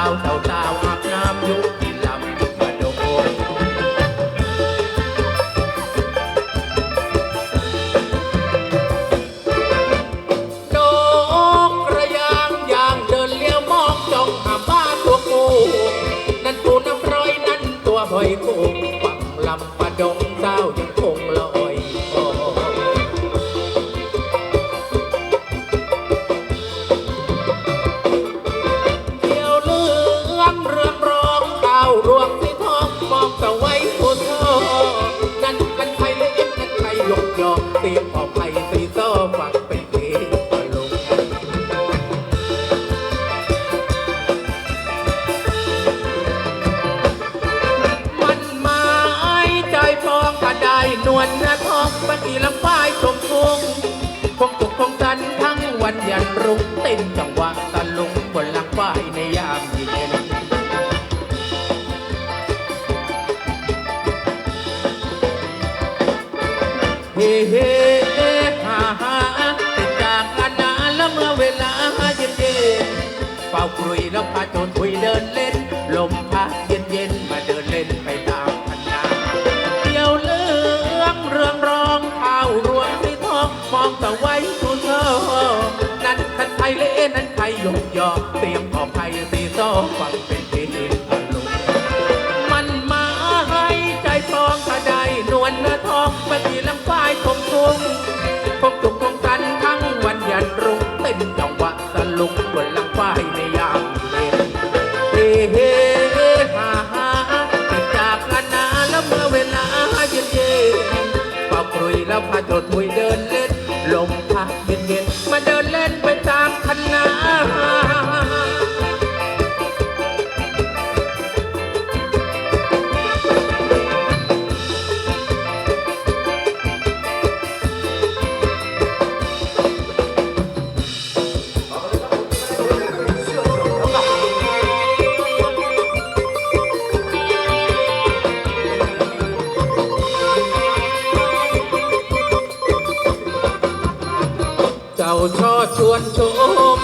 าวสาวสาวอาบน้ำอยู่ที่ลำมาโดนนกกระยางยางเดินเลี้ยวมองจ้องหาบ้านตัวกูนั่นปูน้ำร้อยนั่นตัวหอยกุ้งบังลำไป รุ่งเต้นจังหวะตะลุงบนหลังป้ายในยามเย็นเฮ้เฮ้ฮ่าฮ่าติดจากกันนานแล้วเมื่อเวลาเย็นเย็นเป่ากรุยแล้วพาโจนคุยเดินเล่น ลมพัดเย็นเย็นมาเดินเล่นไปตามพันนาเที่ยวเรื่องเรื่องร้องเข่ารวงที่ท้องมองต่ไว้ ไทยยกยอเตรียมออกไปสีโซ่ฟังเป็นเพลงตลกมันมาให้ใจฟองถ้าได้นวลเนื้อทองปฏิลำฝ้ายคมทุ่งคงตุกคงกันทั้งวันยันรุ่งเต้นจังหวะตลุกบนลำฝ้ายในยามเย็นเฮ้เฮ้ฮ่าฮ่าจากกันนาแล้วเมื่อเวลาเย็นเย็นเป่ากรุยแล้วพาโจดมุยเดินเล่นลมพัดเย็นเย็นๆมาเดินเล่นไปตามคันนา ชวนชม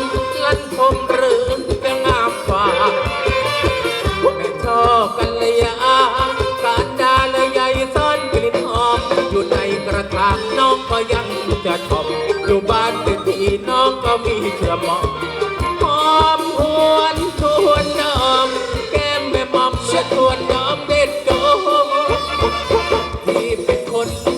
ลั่นคมหรือจะงามฝ่าแม่ช่อกันเลยอาการดาและใยซ่อนกลิ่นหอม อยู่ในกระถางน้องก็ยังจะชมอยู่บ้านเติดที่น้องก็มีเชื่อมองหอมหวนชวนดอม แก้มแม่มอมเชื่อชวนดอมเด็ดโดมที่เป็นคน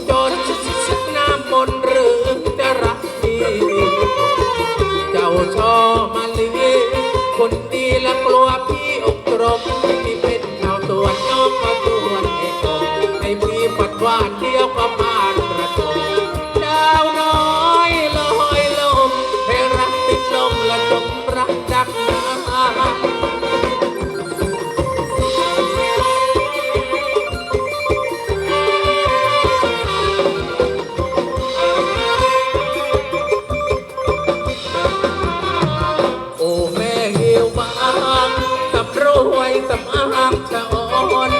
วยสำอางชะอ่อน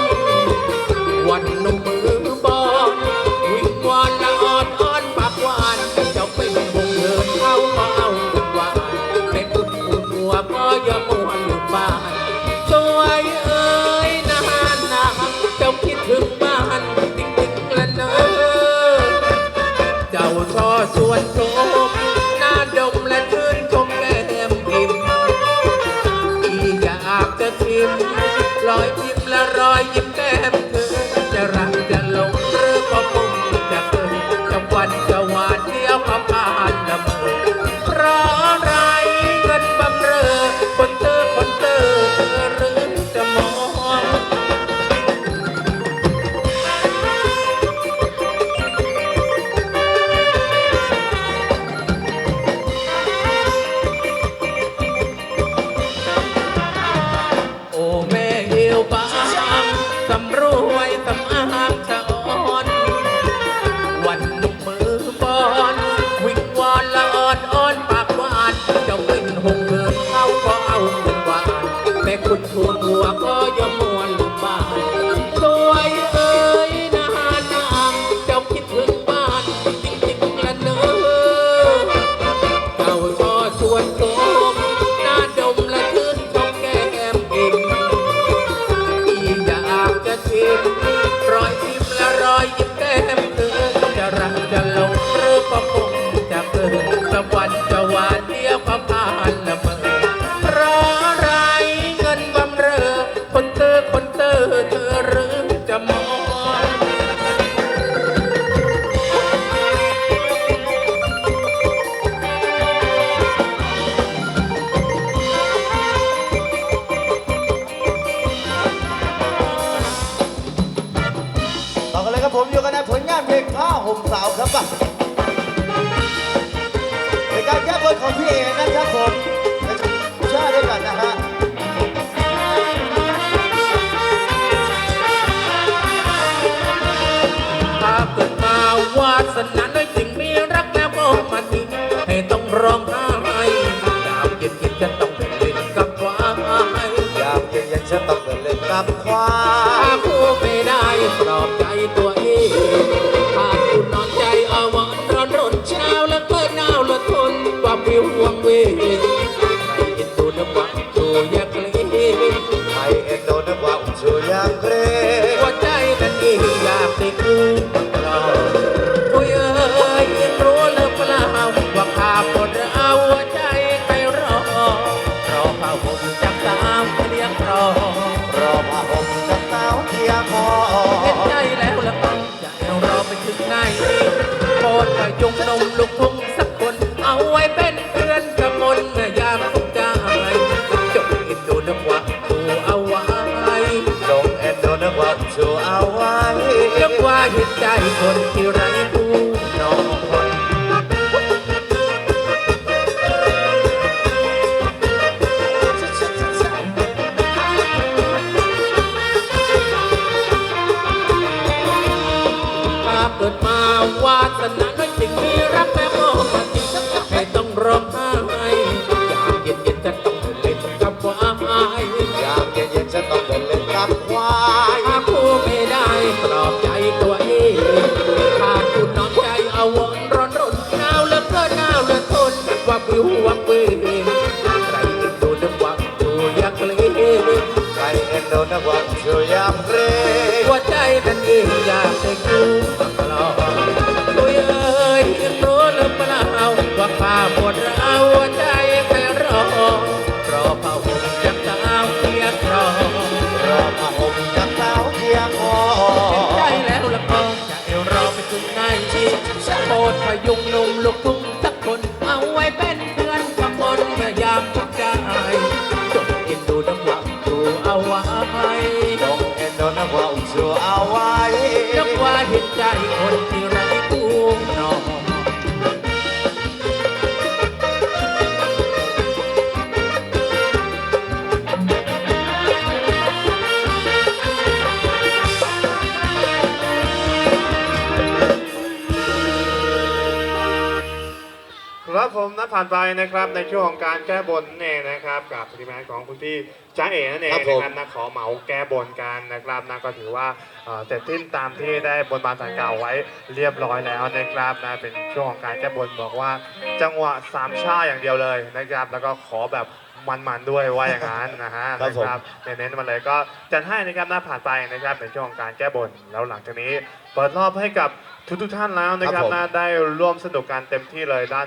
ถูกหัวก็ยม ครับป่ะในการแก้บนของพี่เอนะครับผมในชาด้วยกันนะฮะถ้าเกิดมาวาสนาน้อยจริงมีรักแล้วก็มาทิ้งให้ต้องร้องไห้ยามเย็นเย็นจะต้องเล่นกับควายยามเย็นยังฉันต้องเดินเล่นกับควาถ้ายผู้ไม่ได้ปลอบใจตัว จนั้นเองอยากได้คู่ครองโอ้ยเอ้ยรู้หรือเปจไปรอรอผ้าห่มจากสาวเลี้ยงรอรอผ้าห่มจากสาวเทียคอเห็นใจแล้วละต้องจะเอารอไปถึงไหนโปรดประยุงนมลูกทุ่ง เป็นเพื่อนกับมนยามทุ อยากได้คู่ตลอดโอ้ยเอ้ยรู้หรือเปล่าว่าข้าปวดร้าวใจไปรรอรอผ้าห่มจากสาวเพียกรอรอผ้าห่มจากสาวเทียคอเห็นใจแล้วละก็จะเอวรอไปถึงไหนชีโปรดพยุงหนุ่มลูกทุ่งสักคนเอาไว้เป็นเพื่อนกับคนเมื่อยาม มนัดผ่านไปนะครับในช่วงของการแก้บนนั่นเองนะครับ กับปริมาณของคุณพี่จ้าเอ๋นั่นเองครับนะผมครับนะขอเหมาแก้บนกันนะครับนะก็ถือว่าเอ่อเสร็จสิ้นตามที่ได้บนบานสารกล่าวไว้เรียบร้อยแล้วนะครับนะเป็นช่วงของการแก้บนบอกว่า จังหวะสามชาอย่างเดียวเลยนะครับ แล้วก็ขอแบบมันๆด้วยว่าอย่างนั้นนะฮะครับผม นะครับเน้นๆมาเลยก็จัดให้นะครับหน้าผ่านไปนะครับในช่วงของการแก้บนแล้วหลังจากนี้ เปิดรอบให้กับทุกๆท่านแล้วนะครับนะได้ร่วมสนุกกันเต็มที่เลยด้าน